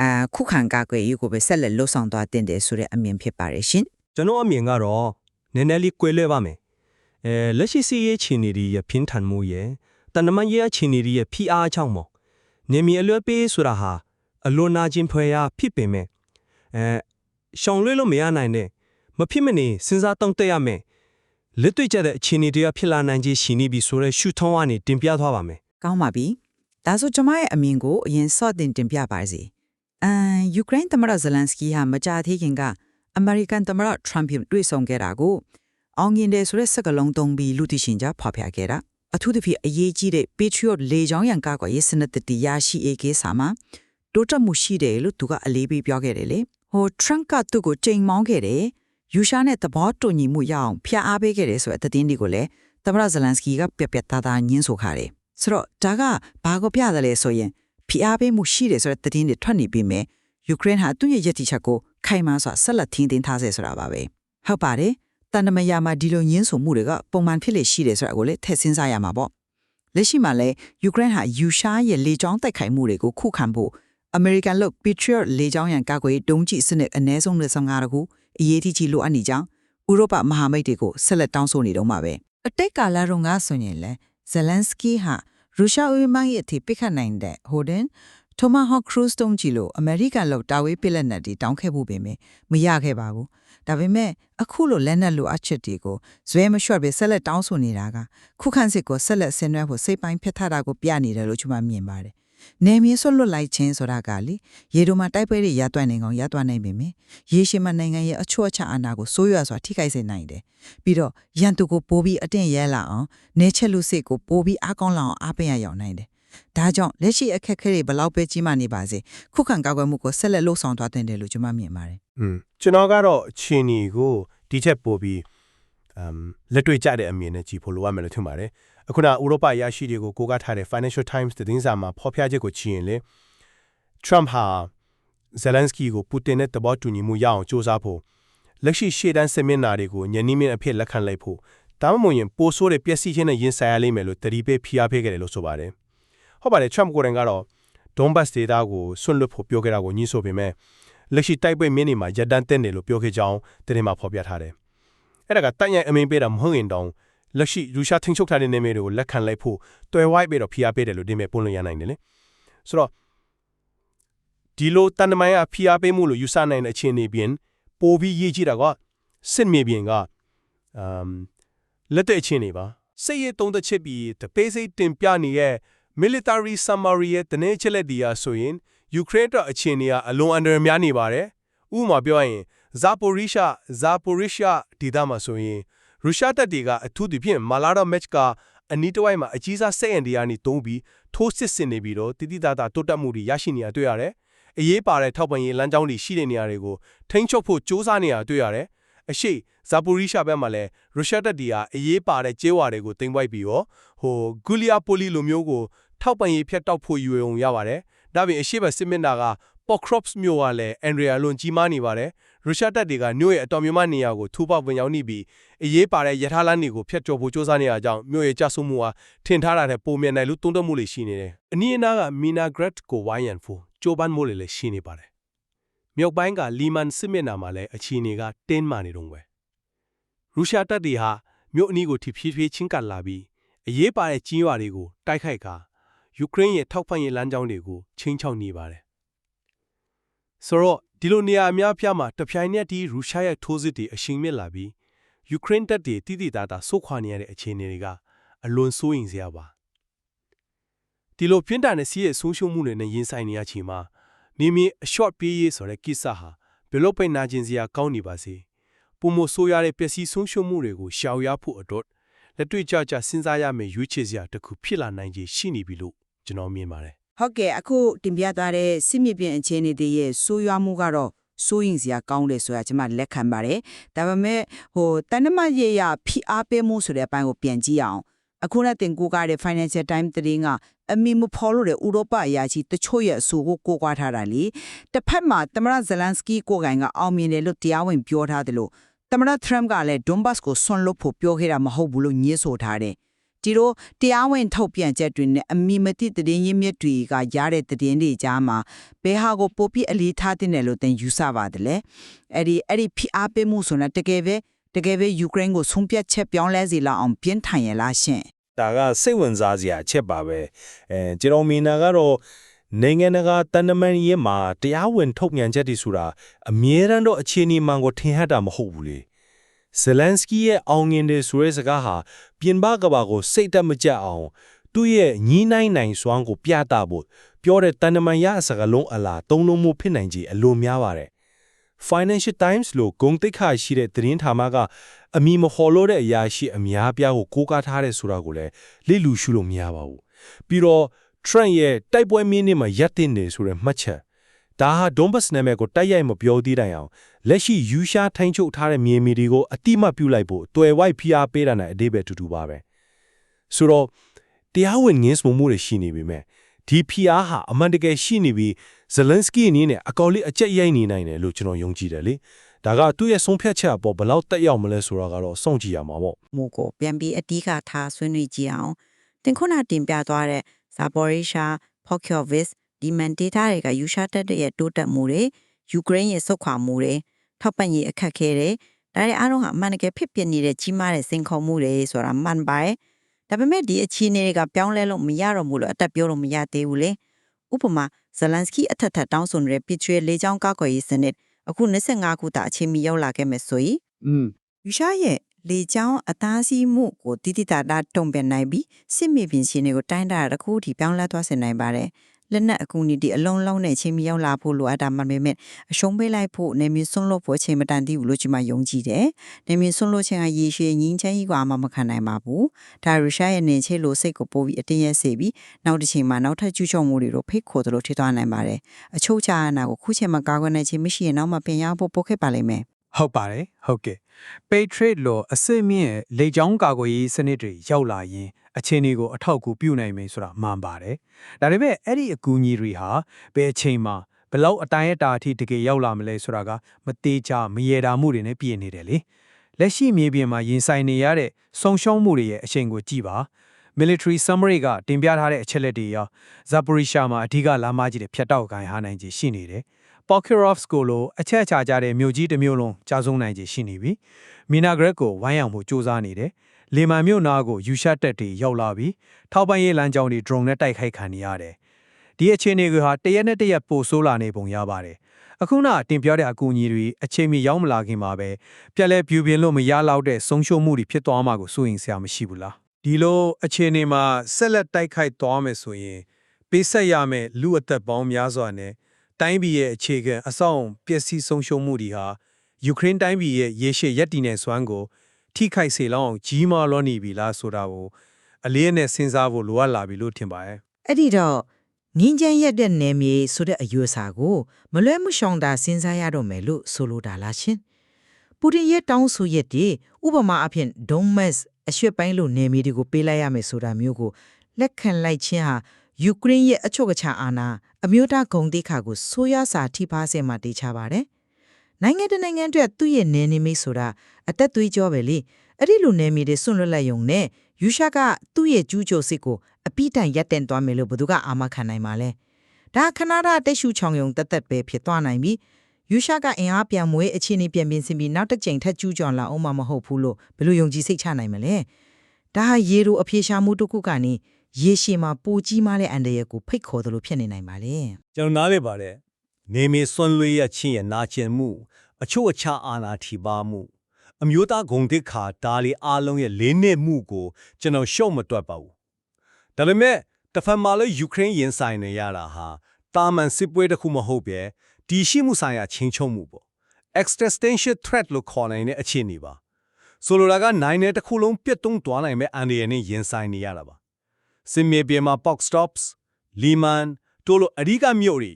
အာခုခံကာကွယ်ရေးကိုပဲဆက်လက်လှုပ်ဆောင်သွားတင်တယ်ဆိုတဲ့အမြင်ဖြစ်ပါတယ်ရှင်ကျွန်တော်အမြင်ကတော့နည်းနည်းလေး꿰လဲပါမယ်အဲလက်ရှိစီးရေးချီနေဒီရပြင်းထန်မှုရဲ့တဏ္ဍမန်ရေးချီနေဒီရဖိအားချောင်းမော် နေမီအလွဲပေးဆိုတာဟာအလွန်နာကျင်ဖွယ်ရာဖြစ်ပေမဲ့အဲရှောင်လွှဲလို့မရနိုင်တဲ့မဖြစ်မနေစဉ်းစားတောင့်တရမယ်လက်တွေ့ကျတဲ့အခြေအနေတွေကဖြစ်လာနိုင်ခြင်းရှိနေပြီဆိုတဲ့ရှုထောင်းကနေတင်ပြသွားပါမယ်ကောင်းပါပြီဒါဆိုကျမရဲ့အမြင်ကိုအရင်စော့တင်တင်ပြပါစီအမ်ယူကရိန်းသမ္မတဇလန်စကီဟာမကြာသေးခင်ကအမေရိကန်သမ္မတထရမ့်ပ်တွေ့ဆုံခဲ့တာကိုအောင်မြင်တယ်ဆိုတဲ့စကားလုံးသုံးပြီးလူသိရှင်ကြားဖော်ပြခဲ့တာ အထူးသဖြင့်အရေးကြီးတဲ့ Patriot လေကြောင်းရန်ကာကွယ်ရေးစနစ်တည်ရရှိအေကေစာမှာတိုးတက်မှုရှိတယ်လို့သူကအလေးပေးပြောခဲ့တယ်လေဟို Trump ကသူ့ကိုချိန်မောင်းခဲ့တယ်ယူရှာနဲ့သဘောတူညီမှုရအောင်ဖျက်အားပေးခဲ့တယ်ဆိုတဲ့သတင်းတွေကိုလည်းသမ္မတဇလန်စကီကပြက်ပြက်သားသားညှင်းဆိုခဲ့တယ်ဆိုတော့ဒါကဘာကိုပြတယ်လဲဆိုရင်ဖိအားပေးမှုရှိတယ်ဆိုတဲ့သတင်းတွေထွက်နေပြီမဲ့ယူကရိန်းဟာသူ့ရဲ့ရည်တည်ချက်ကိုခိုင်မာစွာဆက်လက်ထင်းတင်ထားစေဆိုတာပါပဲဟုတ်ပါတယ် တန်တမယာမှာဒီလိုညင်းဆိုမှုတွေကပုံမှန်ဖြစ်လေရှိတယ်ဆိုတာကိုလည်းထည့်စဉ်းစားရမှာပေါ့လက်ရှိမှာလည်းယူကရိန်းဟာယူရှားရဲ့လေကြောင်းတိုက်ခိုက်မှုတွေကိုခုခံဖို့အမေရိကန်လို့ Patriot လေကြောင်းရန်ကာကွယ်ရေးဒုံးကျည်စနစ်အ ਨੇ ဆုံး25တကူအရေးကြီးလိုအပ်နေကြောင်းဥရောပမဟာမိတ်တွေကိုဆက်လက်တောင်းဆိုနေတော့မှာပဲအတိတ်ကာလတုန်းကဆိုရင်လေဇလန်စကီဟာရုရှားဥမန်ရဲ့အထိပိတ်ခတ်နိုင်တဲ့ဟိုဒင်တိုမာဟော့ခရူးစတုံးကြီးလို့အမေရိကန်လို့တာဝေးပစ်လက်နက်တွေတောင်းခဲ့ဖို့ပင်မရခဲ့ပါဘူး ဒါပေမဲ့အခုလိုလက်နက်လိုအပ်ချက်တွေကိုဇွဲမလျှော့ပဲဆက်လက်တောင်းဆိုနေတာကခုခံစစ်ကိုဆက်လက်ဆင်နွှဲဖို့စိတ်ပိုင်းဖျက်ထားတာကိုပြနေတယ်လို့ကျွန်မမြင်ပါတယ်။နေမြေဆွတ်လွတ်လိုက်ခြင်းဆိုတာကလေရေတို့မှာတိုက်ပွဲတွေရတွက်နိုင်ကောင်ရတွက်နိုင်ပေမယ့်ရေရှည်မှာနိုင်ငံရဲ့အချွတ်အချအာဏာကိုစိုးရွာစွာထိခိုက်စေနိုင်တယ်။ပြီးတော့ရန်သူကိုပိုးပြီးအတင့်ရဲလာအောင်နေချက်လူစစ်ကိုပိုးပြီးအားကောင်းလာအောင်အားပေးရရောက်နိုင်တယ်။ ဒါကြောင့်လက်ရှိအခက်အခဲတွေဘလောက်ပဲကြီးမားနေပါစေခုခံကာကွယ်မှုကိုဆက်လက်လှုပ်ဆောင်သွားတင်တယ်လို့ကျွန်မမြင်ပါတယ် อืมကျွန်တော်ကတော့အချင်းကြီးကိုဒီချက်ပို့ပြီးအမ်လက်တွေ့ကြတဲ့အမြင်နဲ့ကြည့်ဖို့လိုရမယ်လို့ထင်ပါတယ်အခုနဥရောပရရှိတွေကိုကိုးကားထားတဲ့ Financial Times သတင်းစာမှာဖော်ပြချက်ကိုကြည့်ရင်လေ Trump ဟာ Zelensky ကိုပူတင်နဲ့တဘောတူညီမှုရအောင်စ조사ဖို့လက်ရှိရှေ့တန်းစစ်မျက်နှာတွေကိုညနေမင်းအဖြစ်လက်ခံလိုက်ဖို့ဒါမှမဟုတ်ရင်ပိုဆိုးတဲ့ပျက်စီးခြင်းနဲ့ရင်ဆိုင်ရလိမ့်မယ်လို့တတိပေးဖိအားပေးခဲ့တယ်လို့ဆိုပါတယ် ဟုတ်ပါတယ် Trump ကိုယ်တိုင်ကတော့ Donbas ဒေသကိုဆွန့်လွတ်ဖို့ပြောခဲ့တာကိုညှိဆိုပေမဲ့လက်ရှိတိုက်ပွဲမင်းတွေမှာရပ်တန့်တဲ့တယ်လို့ပြောခဲ့ကြောင်းသတင်းမှာဖော်ပြထားတယ်အဲ့ဒါကတန်ရိုင်အမင်းပေးတာမဟုတ်ရင်တောင်လက်ရှိရုရှားထိန်းချုပ်ထားတဲ့နေမြေတွေကိုလက်ခံလိုက်ဖို့တွယ်ဝိုက်ပြီးတော့ဖိအားပေးတယ်လို့ဒီမဲ့ပုံလို့ရနိုင်တယ်လေဆိုတော့ဒီလိုတန်တမိုင်းကဖိအားပေးမှုလို့ယူဆနိုင်တဲ့အခြေအနေပြင်ပိုပြီးရေးကြည့်တာကစစ်မြေပြင်ကအမ်လက်တဲ့အခြေအနေပါစိတ်ရတုံးတဲ့ချစ်ပြီးတပေးစိတ်တင်ပြနေရဲ့ military summary ရဲ့တနေ့ချက်လက်ဒီယာဆိုရင်ယူကရိန်းတော့အခြေအနေကအလွန်အန္တရာယ်များနေပါတယ်ဥပမာပြောရရင်ဇာပိုရီရှာဇာပိုရီရှာဒေသမှာဆိုရင်ရုရှားတပ်တွေကအထူးသဖြင့်မာလာဒမက်ကအနီးတစ်ဝိုက်မှာအကြီးစားစက်အင်ဒီယာနေတုံးပြီးထိုးစစ်ဆင်နေပြီးတော့တိတိတသားတိုးတက်မှုတွေရရှိနေတာတွေ့ရတယ်။အရေးပါတဲ့ထောက်ပံ့ရေးလမ်းကြောင်းတွေရှိတဲ့နေရာတွေကိုထိန်းချုပ်ဖို့စ조사နေတာတွေ့ရတယ်။ အရှိဇာပိုရီရှာဘက်မှာလည်းရုရှားတပ်တွေကအရေးပါတဲ့ကျေးဝါတွေကိုတင်ပွိုက်ပြီးတော့ဟိုဂူလီယာပိုလီလိုမျိုးကိုထောက်ပံ့ရေးဖျက်တောက်ဖို့ယူရုံရပါတယ်။ဒါပြင်အရှိဘစစ်မျက်နှာက Pokrovsk မြို့ကလည်း Andrea လွန်ကြီးမားနေပါတယ်။ရုရှားတပ်တွေကမြို့ရဲ့အတော်များများနေရာကိုထူပေါက်ဝင်ရောက်နေပြီးအရေးပါတဲ့ရထားလမ်းတွေကိုဖျက်ကျော်ဖို့စ조사နေရကြောင်းမြို့ရဲ့ကြဆုမှုဟာထင်ထားတာတဲ့ပုံမြန်နိုင်လို့တုံ့တက်မှုတွေရှိနေတယ်။အနီးအနားက Minagrad ကိုဝိုင်းရန်ဖို့ကြိုးပမ်းမှုတွေလည်းရှိနေပါတယ်။ မြောက်ပိုင်းကလီမန်စစ်မျက်နှာမှာလည်းအခြေအနေကတင်းမာနေတော့ပဲ။ရုရှားတပ်တွေဟာမြို့အနီးကိုထိဖြည်းဖြည်းချင်းကပ်လာပြီးအရေးပါတဲ့ကြီးရွာတွေကိုတိုက်ခိုက်ကယူကရိန်းရဲ့ထောက်ပံ့ရေးလမ်းကြောင်းတွေကိုချင်းချောက်နေပါတယ်။ဆိုတော့ဒီလိုနေရာအများပြားမှာတပြိုင်နက်တည်းရုရှားရဲ့ထိုးစစ်တွေအရှိန်မြင့်လာပြီးယူကရိန်းတပ်တွေတိတိတသားဆုတ်ခွာနေရတဲ့အခြေအနေတွေကအလွန်စိုးရိမ်စရာပါ။ဒီလိုပြင်းထန်တဲ့စီးရဲ့ဆုံးရှုံးမှုတွေနဲ့ရင်ဆိုင်နေရချိန်မှာ နေမီအ short ပြေးရေးဆိုတဲ့ကိစ္စဟာဘယ်လို့ပိတ်နာကျင်စရာကောင်းနေပါစေပုံမဆိုးရတဲ့ပျက်စီးဆုံးရှုံးမှုတွေကိုရှောင်ရဖို့အတွက်လက်တွေ့ကြကြစဉ်းစားရမယ့်ရွေးချယ်စရာတစ်ခုဖြစ်လာနိုင်ခြေရှိနေပြီလို့ကျွန်တော်မြင်ပါတယ်ဟုတ်ကဲ့အခုတင်ပြသွားတဲ့စစ်မြေပြင်အခြေအနေတွေရဲ့ဆိုးရွားမှုကတော့စိုးရင်စရာကောင်းတယ်ဆိုတာကျွန်မလက်ခံပါတယ်ဒါပေမဲ့ဟိုတန်နမရေရဖိအားပေးမှုဆိုတဲ့အပိုင်းကိုပြန်ကြည့်အောင်အခုနဲ့တင်ကိုကတဲ့ Financial Times သတင်းက အမီမဖော်လို့တဲ့ဥရောပအရာကြီးတချို့ရဲ့အဆိုကိုကိုးကွာထားတာလေတစ်ဖက်မှာတမရဇလန်စကီကိုကိုင်ကအောင်မြင်တယ်လို့တရားဝင်ပြောထားတယ်လို့တမရထရမ်ကလည်းဒွန်ဘတ်ကိုဆွန်လို့ဖို့ပြောခဲ့တာမဟုတ်ဘူးလို့ညှင်းဆိုထားတယ်ဒီတော့တရားဝင်ထုတ်ပြန်ချက်တွေနဲ့အမိမတိတည်င်းရင်းမြစ်တွေကရတဲ့တည်င်းတွေကြားမှာဘယ်ဟာကိုပိုပြီးအလေးထားတဲ့တယ်လို့သင်ယူဆပါတယ်လေအဲ့ဒီအဲ့ဒီဖိအားပေးမှုဆိုတာတကယ်ပဲတကယ်ပဲယူကရိန်းကိုဆုံးဖြတ်ချက်ပြောင်းလဲစေလောက်အောင်ပြင်းထန်ရလားရှင် ဒါကစိတ်ဝင်စားစရာအချက်ပါပဲအဲကျွန်တော်မြင်တာကတော့နိုင်ငံတကာတန်တမန်ရေးမှာတရားဝင်ထုတ်ပြန်ချက်တွေဆိုတာအမြဲတမ်းတော့အခြေအနေမှန်ကိုထင်ဟပ်တာမဟုတ်ဘူးလေဇလန်စကီရဲ့အောင်ငင်တဲ့ဆိုရဲစကားဟာပြင်ပကဘာကိုစိတ်တက်မကြအောင်သူ့ရဲ့ညီနိုင်နိုင်စွမ်းကိုပြသဖို့ပြောတဲ့တန်တမန်ရအစကားလုံးအလားသုံးလုံးမှုဖြစ်နိုင်ကြီးအလိုများပါတယ် Financial Times လို့ဂုံတိတ်ခါရှိတဲ့သတင်းဌာနက အမီမခေါ်လို့တဲ့အရာရှိအများပြားကိုကိုးကားထားတဲ့ဆိုတာကိုလည်းလိလူရှုလို့မရပါဘူးပြီးတော့ Trent ရဲ့တိုက်ပွဲမင်းနဲ့မှာရပ်တင်နေဆိုတဲ့မှတ်ချက်ဒါဟာ Donbas နာမည်ကိုတိုက်ရိုက်မပြောသေးတိုင်အောင်လက်ရှိယူရှားထိုင်းချုပ်ထားတဲ့မြေမီတွေကိုအတိမတ်ပြုလိုက်ဖို့တွယ်ဝိုက်ဖိအားပေးတာနဲ့အသေးပဲတူတူပါပဲဆိုတော့တရားဝင်ငင်းစမှုတွေရှိနေပြီမဲ့ဒီဖိအားဟာအမှန်တကယ်ရှိနေပြီးဇလန်စကီအနေနဲ့အကောက်လေးအကျက်ရိုက်နေနိုင်တယ်လို့ကျွန်တော်ယုံကြည်တယ်လေ ဒါကသူ့ရဲ့ဆုံးဖြတ်ချက်အပေါ်ဘယ်လောက်တက်ရောက်မလဲဆိုတာကတော့စောင့်ကြည့်ရမှာပေါ့မှုကိုပြန်ပြီးအဓိကထားဆွေးနွေးကြည့်အောင်တင်ခုနတင်ပြသွားတဲ့ Zaporizhia, Pokrovsk ဒီမန်ဒေတာတွေကယူရှာတက်တဲ့ရဲ့တိုးတက်မှုတွေယူကရိန်းရဲ့ဆုတ်ခွာမှုတွေထောက်ပံ့ရေးအခက်ခဲတွေဒါတွေအားလုံးဟာအမှန်တကယ်ဖြစ်ပျက်နေတဲ့ကြီးမားတဲ့စိန်ခေါ်မှုတွေဆိုတာမှန်ပါတယ်ဒါပေမဲ့ဒီအခြေအနေတွေကပြောင်းလဲလို့မရတော့ဘူးလို့အတက်ပြောလို့မရသေးဘူးလေဥပမာဇလန်စကီအထက်ထက်တောင်းဆိုနေတဲ့ပစ်ချွေလေးချောင်းကောက်ကွယ်ရေးစနစ် အခု25ခုတာအချိန်မီရောက်လာခဲ့မယ်ဆိုရင်อืมယူရှားရဲ့လေကြောင်းအသားစီးမှုကိုတိတိတတာတုံ့ပြန်နိုင်ပြီးစစ်မြေပြင်ရှင်တွေကိုတိုင်းတာတစ်ခုထိပြောင်းလဲသွားစေနိုင်ပါတယ်။ လက်နက်အကူအညီတွေအလုံးလုံးနဲ့ချင်းမရောက်လာဖို့လိုအပ်တာမှန်ပေမဲ့အရှုံးပေးလိုက်ဖို့နေမျိုးဆွန့်လွတ်ဖို့အချိန်မတန်သေးဘူးလို့ကျွန်မယုံကြည်တယ်။နေမျိုးဆွန့်လွတ်ခြင်းကရေရှည်ငင်းချမ်းကြီးကမှမခံနိုင်ပါဘူး။ဒါရုရှားရဲ့နေချေလိုစိတ်ကိုပို့ပြီးအတင်းရဲစေပြီးနောက်တစ်ချိန်မှာနောက်ထပ်ကျူးကျော်မှုတွေကိုဖိတ်ခေါ်သလိုထိသွားနိုင်ပါတယ်။အချို့ချာအနာကိုခုချိန်မှာကာကွယ်နိုင်ခြင်းမရှိရင်နောက်မှပြန်ရဖို့ပို့ခဲ့ပါလိမ့်မယ်။ ဟုတ်ပါတယ်ဟုတ်ကဲ့ Patriot လို့အစစ်မြင့်လေကြောင်းကာကွယ်ရေးစနစ်တွေရောက်လာရင်အခြေအနေကိုအထောက်အကူပြုနိုင်မယ်ဆိုတာမှန်ပါတယ်ဒါပေမဲ့အဲ့ဒီအကူအညီတွေဟာဘယ်အချိန်မှာဘယ်လောက်အတိုင်းအတာအထိတကယ်ရောက်လာမလဲဆိုတာကမသေးချာမရေတာမှုတွေနဲ့ပြည့်နေတယ်လေလက်ရှိမြေပြင်မှာရင်ဆိုင်နေရတဲ့ဆုံရှုံမှုတွေရဲ့အချိန်ကိုကြည့်ပါ military summary ကတင်ပြထားတဲ့အချက်လက်တွေရော Zaporizhia မှာအဓိကလာမကြီးတွေဖြတ်တောက်ခိုင်းဟာနိုင်ခြင်းရှိနေတယ် Pokrovsk ကိုလိုအချက်ချာကြတဲ့မြို့ကြီးတစ်မြို့လုံးကြာဆုံးနိုင်ခြင်းရှိနေပြီ။ Minagred ကိုဝိုင်းအောင်ဖို့စ조사နေတယ်။လေမန်မြို့နာကိုယူရှတ်တက်တွေရောက်လာပြီးထောက်ပံ့ရေးလမ်းကြောင်းတွေ drone နဲ့တိုက်ခိုက်ခံနေရတယ်။ဒီအခြေအနေကဟာတရက်နဲ့တရက်ပိုဆိုးလာနေပုံရပါတယ်။အခုနတင်ပြောတဲ့အကူအညီတွေအချိန်မီရောက်မလာခင်မှာပဲပြက်လဲပြူပြင်းလို့မရလောက်တဲ့ဆုံးရှုံးမှုတွေဖြစ်သွားမှာကိုစိုးရင်ဆရာမရှိဘူးလား။ဒီလိုအခြေအနေမှာဆက်လက်တိုက်ခိုက်သွားမယ်ဆိုရင်ပေးဆက်ရမယ့်လူအသက်ပေါင်းများစွာနဲ့ တိုင်းပြည်ရဲ့အခြေခံအဆောက်အုံပျက်စီးဆုံးရှုံးမှုတွေဟာယူကရိန်းတိုင်းပြည်ရဲ့ရေရှည်ရပ်တည်နေစွမ်းကို ထိခိုက်စေလောက်အောင်ကြီးမားလွန်နေပြီလားဆိုတာကိုအလေးအနက်စဉ်းစားဖို့လိုအပ်လာပြီလို့ထင်ပါတယ်အဲ့ဒီတော့ငင်းချမ်းရက်တဲ့နယ်မြေဆိုတဲ့အယူအဆကိုမလွဲမရှောင်တာစဉ်းစားရတော့မယ်လို့ဆိုလိုတာလားရှင်ပူတင်ရဲ့တောင်းဆိုရက်ဒီဥပမာအဖြစ်ဒုံမက်စ်အရွှေ့ပိုင်းလိုနယ်မြေတွေကိုပေးလိုက်ရမယ်ဆိုတာမျိုးကိုလက်ခံလိုက်ခြင်းဟာယူကရိန်းရဲ့အချုပ်အခြာအာဏာ အမျိုးသားဂုဏ်သိက္ခာကိုဆိုးရစာထိပါစေမှတေချပါတယ်နိုင်ငံတကာနိုင်ငံအတွက်သူ့ရဲ့နယ်နိမိတ်ဆိုတာအသက်သွေးကြောပဲလေအဲ့ဒီလိုနယ်မြေတွေဆွန့်လွတ်လိုက်ရုံနဲ့ယူရှာကသူ့ရဲ့ကျူးကျော်စစ်ကိုအပိတိုင်ရက်တင်သွားမယ်လို့ဘယ်သူကအာမခံနိုင်မှာလဲဒါခနာရတက်ရှူချောင်ယုံတက်တက်ပဲဖြစ်သွားနိုင်ပြီယူရှာကအင်အားပြန်မွေးအခြေအနေပြန်ပြင်ဆင်ပြီးနောက်တစ်ကြိမ်ထပ်ကျူးကျော်လာအောင်မမဟုတ်ဘူးလို့ဘယ်လိုယုံကြည်စိတ်ချနိုင်မလဲဒါဟာရေလိုအပြေရှားမှုတစ်ခုကနေ ရေရှည်မှာပူကြီးမားတဲ့အန်တရာယ်ကိုဖိတ်ခေါ်တယ်လို့ဖြစ်နေနိုင်ပါလေကျွန်တော်နားလေပါတယ်နေမီစွန်လွေရချင်းရဲ့နာကျင်မှု အချို့အခြားအာနာထိပါမှု အမျိုးသားဂုံတိတ်ခါဒါလီအားလုံးရဲ့လေးနှစ်မှုကိုကျွန်တော်ရှုံ့မတွက်ပါဘူးဒါပေမဲ့တစ်ဖက်မှာလည်းယူကရိန်းရင်ဆိုင်နေရတာဟာတာမန်စစ်ပွဲတစ်ခုမဟုတ်ပဲဒီရှိမှုဆိုင်ရာချင်းချုံမှုပေါ့ existential threat လို့ခေါ်နိုင်တဲ့အခြေအနေပါဆိုလိုတာကနိုင်တဲ့တစ်ခုလုံးပြတ်တုံးသွားနိုင်မဲ့အန္တရာယ်နဲ့ရင်ဆိုင်နေရတာပါ စင်မြေပြေမှာ Pox Stops Liman တို့လိုအဓိကမြို့တွေ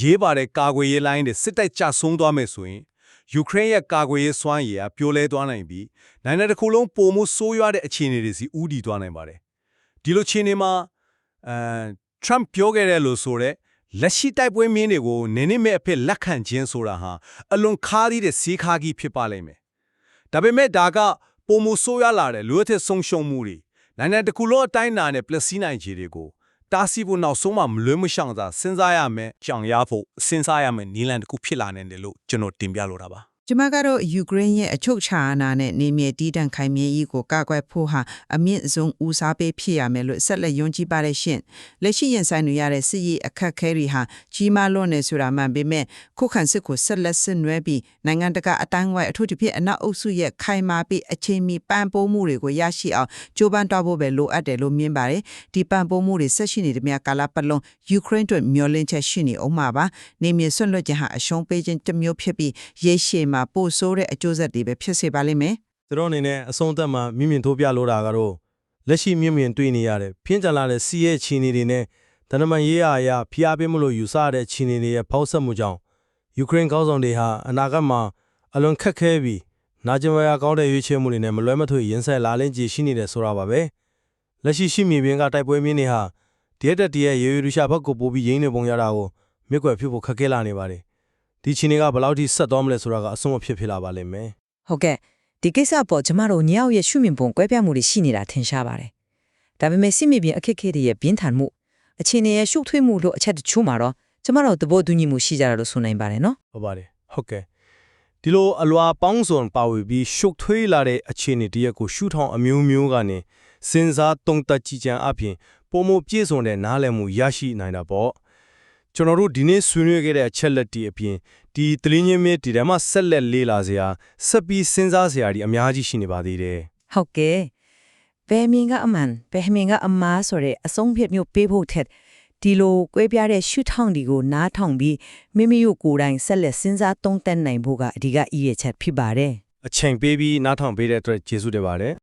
ရေးပါတဲ့ကာကွယ်ရေးလိုင်းတွေစစ်တိုက်ကြဆုံးသွားမယ်ဆိုရင်ယူကရိန်းရဲ့ကာကွယ်ရေးစွမ်းရည်ကပြိုလဲသွားနိုင်ပြီးနိုင်တဲ့တစ်ခုလုံးပုံမှုဆိုးရွားတဲ့အခြေအနေတွေစီဥတီသွားနိုင်ပါတယ်ဒီလိုအခြေအနေမှာအဲ Trump ပြောခဲ့တယ်လို့ဆိုတဲ့လက်ရှိတိုက်ပွဲမင်းတွေကိုနင်းနေမဲ့အဖြစ်လက်ခံခြင်းဆိုတာဟာအလွန်ခါးသီးတဲ့စီးခါးကြီးဖြစ်ပါလိမ့်မယ်။ဒါပေမဲ့ဒါကပုံမဆိုးရလာတဲ့လူအထက်ဆုံးရှုံးမှုတွေ နိုင်ငံတစ်ခုလုံးအတိုင်းအနာနဲ့ပလက်စီနိုင်ခြေတွေကိုတားဆီးဖို့နောက်ဆုံးမှမလွဲမရှောင်သာစဉ်းစားရမယ်ကြောင်ရဖို့စဉ်းစားရမယ်နီလန်တစ်ခုဖြစ်လာနိုင်တယ်လို့ကျွန်တော်တင်ပြလိုတာပါ။ ကျမကတော့ယူကရိန်းရဲ့အချုပ်ချာအာဏာနဲ့နေမြေတီးတန့်ခိုင်မြဲရေးကိုကာကွယ်ဖို့ဟာအမြင့်ဆုံးဦးစားပေးဖြစ်ရမယ်လို့ဆက်လက်ယုံကြည်ပါတယ်ရှင်။လက်ရှိရင်ဆိုင်နေရတဲ့စစ်ရေးအခက်အခဲတွေဟာကြီးမားလွန်းနေဆိုတာမှန်ပေမဲ့ခုခံစစ်ကိုဆက်လက်ဆင်နွှဲပြီးနိုင်ငံတကာအတိုင်းအဝိုင်းအထူးသဖြင့်အနောက်အုပ်စုရဲ့ခိုင်မာပြီးအချိန်မီပံ့ပိုးမှုတွေကိုရရှိအောင်ကြိုးပမ်းတော့ဖို့ပဲလိုအပ်တယ်လို့မြင်ပါတယ်။ဒီပံ့ပိုးမှုတွေဆက်ရှိနေတဲ့မြကာလပတ်လုံးယူကရိန်းတို့မျှော်လင့်ချက်ရှိနေအောင်ပါပါ။နေမြေဆွန့်လွတ်ခြင်းဟာအရှုံးပေးခြင်းတစ်မျိုးဖြစ်ပြီးရေရှည်မှာပိုဆိုးတဲ့အကျိုးဆက်တွေပဲဖြစ်စေပါလိမ့်မယ်သူတို့အနေနဲ့အဆုံးအသက်မှာမြင့်မြင့်ထိုးပြလိုတာကတော့လက်ရှိမြင့်မြင့်တွေ့နေရတဲ့ပြင်းထန်လာတဲ့စီးရဲ့ချီနေတွေနဲ့တနမန်ရေးရအရာဖိအားပေးမလို့ယူဆရတဲ့ချီနေတွေရဲ့ဖောက်ဆက်မှုကြောင့်ယူကရိန်းကောင်းဆောင်တွေဟာအနာဂတ်မှာအလွန်ခက်ခဲပြီးနာကျင်ဝရကောင်းတဲ့ရွေးချယ်မှုတွေနဲ့မလွဲမသွေရင်ဆိုင်လာလင်းကြည်ရှိနေတယ်ဆိုတာပါပဲလက်ရှိရှိမြေပြင်ကတိုက်ပွဲမင်းတွေဟာဒီရက်တက်တည်းရဲ့ရေရွေးရှာဘက်ကိုပို့ပြီးရင်းနေပုံရတာကိုမြက်ွယ်ဖြစ်ဖို့ခက်ခဲလာနေပါတယ် ဒီချီနေကဘယ်လောက်ထိဆက်သွားမလဲဆိုတာကအဆုံးအဖြစ်ဖြစ်လာပါလိမ့်မယ်ဟုတ်ကဲ့ဒီကိစ္စပေါ်ကျမတို့ညောင်ရဲ့ရှုမြင်ပုံကွဲပြားမှုတွေရှိနေတာထင်ရှားပါတယ်။ဒါပေမဲ့စစ်မြေပြင်အခက်အခဲတွေရဲ့ပြင်းထန်မှုအခြေအနေရဲ့ရှုပ်ထွေးမှုလို့အချက်တချို့မှာတော့ကျမတို့သဘောတူညီမှုရှိကြတာလို့ဆိုနိုင်ပါတယ်နော်ဟုတ်ပါတယ်ဟုတ်ကဲ့ဒီလိုအလွာပေါင်းစုံပါဝီပြီးရှုပ်ထွေးလာတဲ့အခြေအနေတရက်ကိုရှုထောင်အမျိုးမျိုးကနေစဉ်းစားတုံ့တက်ကြည့်ကြံအပြင်ပုံမပြည့်စုံတဲ့နားလည်မှုရရှိနိုင်တာပေါ့ ကျွန်တော်တို့ဒီနေ့ဆွေးနွေးခဲ့တဲ့အချက်လက်တွေအပြင်ဒီတလင်းချင်းမြစ်ဒီထဲမှာဆက်လက်လေးလာစရာဆက်ပြီးစဉ်းစားစရာတွေအများကြီးရှိနေပါသေးတယ်။ဟုတ်ကဲ့ဘယ်မင်ကအမှန်ဘယ်မင်ကအမားဆိုတဲ့အဆုံးဖြတ်မျိုးပေးဖို့ထက်ဒီလိုကွဲပြားတဲ့ရှုထောင့်ဒီကိုနားထောင်ပြီးမိမိတို့ကိုယ်တိုင်ဆက်လက်စဉ်းစားသုံးသပ်နိုင်ဖို့ကအဓိကအရေးချက်ဖြစ်ပါတယ်။အချိန်ပေးပြီးနားထောင်ပေးတဲ့အတွက်ကျေးဇူးတင်ပါတယ်